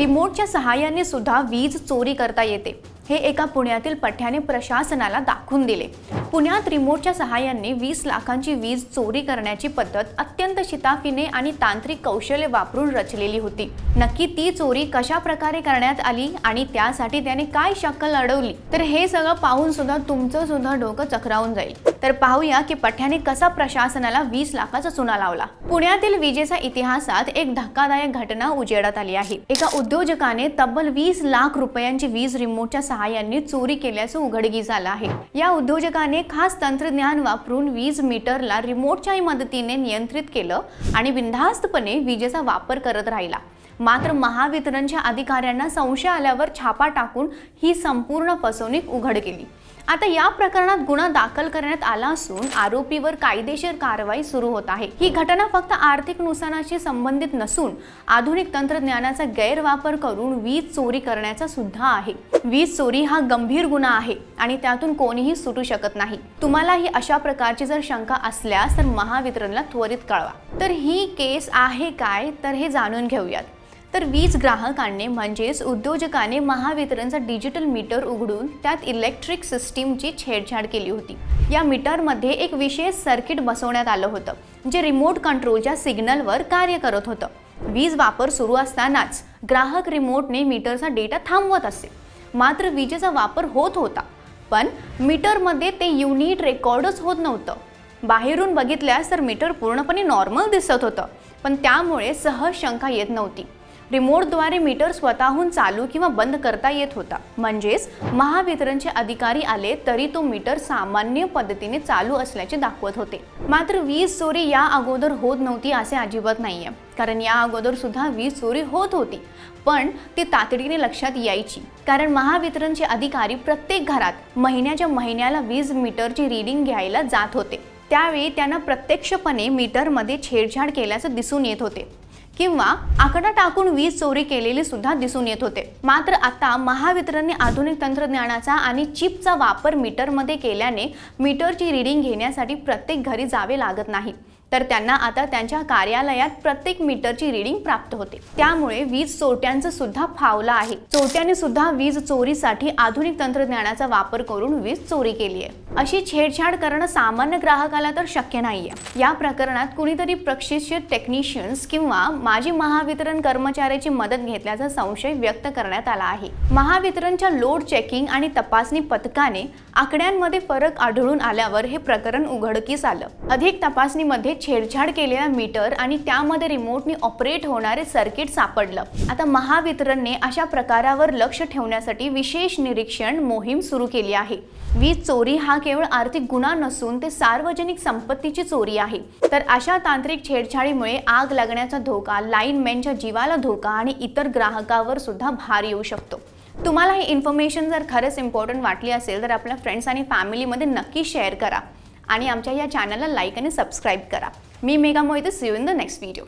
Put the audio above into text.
रिमोटच्या सहाय्याने सुद्धा वीज चोरी करता येते. हे एका पुण्यातील पठ्याने प्रशासनाला दाखवून दिले. पुण्यात रिमोटच्या सहाय्याने वीस लाखांची वीज चोरी करण्याची पद्धत अत्यंत शिताफीने आणि तांत्रिक कौशल्य वापरून रचलेली होती. नक्की ती चोरी कशा प्रकारे करण्यात आली आणि त्यासाठी त्याने काय शक्कल अडवली? तर हे सगळं पाहून सुद्धा तुमचं सुद्धा डोकं चक्रावून जाईल. तर पाहूया की पठ्याने कसा प्रशासनाला वीस लाखाचा चुना लावला. पुण्यातील विजेचा इतिहासात एक धक्कादायक घटना उजेडात आली आहे. एका उद्योजकाने तब्बल वीस लाख रुपयांची वीज रिमोटच्या सहाय्याने चोरी केल्याचं उघडकीस आलं आहे. या उद्योजकाने खास तंत्रज्ञान वापरून वीज मीटरला रिमोटच्या मदतीने नियंत्रित केलं आणि बिनधास्तपणे विजेचा वापर करत राहिला. मात्र महावितरणच्या अधिकाऱ्यांना संशय आल्यावर छापा टाकून ही संपूर्ण फसवणूक उघड केली. आता या प्रकरणात गुन्हा दाखल करण्यात आला असून आरोपीवर कायदेशीर कारवाई सुरू होत आहे. ही घटना फक्त आर्थिक नुकसानाशी संबंधित नसून आधुनिक तंत्रज्ञानाचा गैरवापर करून वीज चोरी करण्याचा सुद्धा आहे. वीज चोरी हा गंभीर गुन्हा आहे आणि त्यातून कोणीही सुटू शकत नाही. तुम्हालाही अशा प्रकारची जर शंका असल्यास तर महावितरणला त्वरित कळवा. तर ही केस आहे काय? तर हे जाणून घेऊयात. तर वीज ग्राहकांनी म्हणजेच उद्योजकाने महावितरणचा डिजिटल मीटर उघडून त्यात इलेक्ट्रिक सिस्टीमची छेडछाड केली होती. या मीटरमध्ये एक विशेष सर्किट बसवण्यात आलं होतं जे रिमोट कंट्रोलच्या सिग्नलवर कार्य करत होतं. वीज वापर सुरू असतानाच ग्राहक रिमोटने मीटरचा डेटा थांबवत असे. मात्र विजेचा वापर होत होता पण मीटरमध्ये ते युनिट रेकॉर्डच होत नव्हतं. बाहेरून बघितल्यास तर मीटर पूर्णपणे नॉर्मल दिसत होतं पण त्यामुळे सहज शंका येत नव्हती. रिमोटद्वारे मीटर स्वतःहून चालू किंवा बंद करता येत होता. म्हणजेच महावितरणचे अधिकारी आले तरी तो मीटर सामान्य पद्धतीने चालू असल्याचे दाखवत होते. मात्र वीज चोरी या अगोदर होत नव्हती असे अजिबात नाहीये. कारण या अगोदर सुद्धा वीज चोरी होत होती. पण ती तातडीने लक्षात यायची. कारण महावितरणचे अधिकारी प्रत्येक घरात महिन्याच्या महिन्याला वीज मीटरची रीडिंग घ्यायला जात होते. त्यावेळी त्यांना प्रत्यक्षपणे मीटरमध्ये छेडछाड केल्याचं दिसून येत होते. किंवा आकडा टाकून वीज चोरी केलेली सुद्धा दिसून येत होते. मात्र आता महावितरणने आधुनिक तंत्रज्ञानाचा आणि चिपचा वापर मीटरमध्ये केल्याने मीटरची रीडिंग घेण्यासाठी प्रत्येक घरी जावे लागत नाही. तर त्यांना आता त्यांच्या कार्यालयात प्रत्येक मीटरची रीडिंग प्राप्त होते. त्यामुळे वीज चोरट्यांचं सुद्धा फावला आहे. चोरट्यांनी सुद्धा वीज चोरीसाठी आधुनिक तंत्रज्ञानाचा वापर करून वीज चोरी केली आहे. अशी छेडछाड करणं सामान्य ग्राहकाला तर शक्य नाहीये. या प्रकरणात कुणीतरी प्रशिक्षित टेक्निशियन्स किंवा माजी महावितरण कर्मचाऱ्याची मदत घेतल्याचा संशय व्यक्त करण्यात आला आहे. महावितरणच्या लोड चेकिंग आणि तपासणी पथकाने आकड्यांमध्ये फरक आढळून आल्यावर हे प्रकरण उघडकीस आलं. अधिक तपासणीमध्ये छेडछाड केलेला मीटर आणि त्यामध्ये रिमोटने ऑपरेट होणारे सर्किट सापडलं. आता महावितरणने अशा प्रकारावर लक्ष ठेवण्यासाठी विशेष निरीक्षण मोहीम सुरू केली आहे. वीज चोरी हा केवळ आर्थिक गुन्हा नसून ते सार्वजनिक संपत्तीची चोरी आहे. तर अशा तांत्रिक छेडछाडीमुळे आग लागण्याचा धोका लाईनमॅनच्या जीवाला धोका आणि इतर ग्राहकावर सुद्धा भार येऊ शकतो. तुम्हाला ही इन्फॉर्मेशन जर खरंच इम्पॉर्टंट वाटली असेल तर आपल्या फ्रेंड्स आणि फॅमिलीमध्ये नक्की शेअर करा. आणि आमच्या या चॅनलला लाईक आणि सबस्क्राईब करा. मी Megha Mohite. See in the next video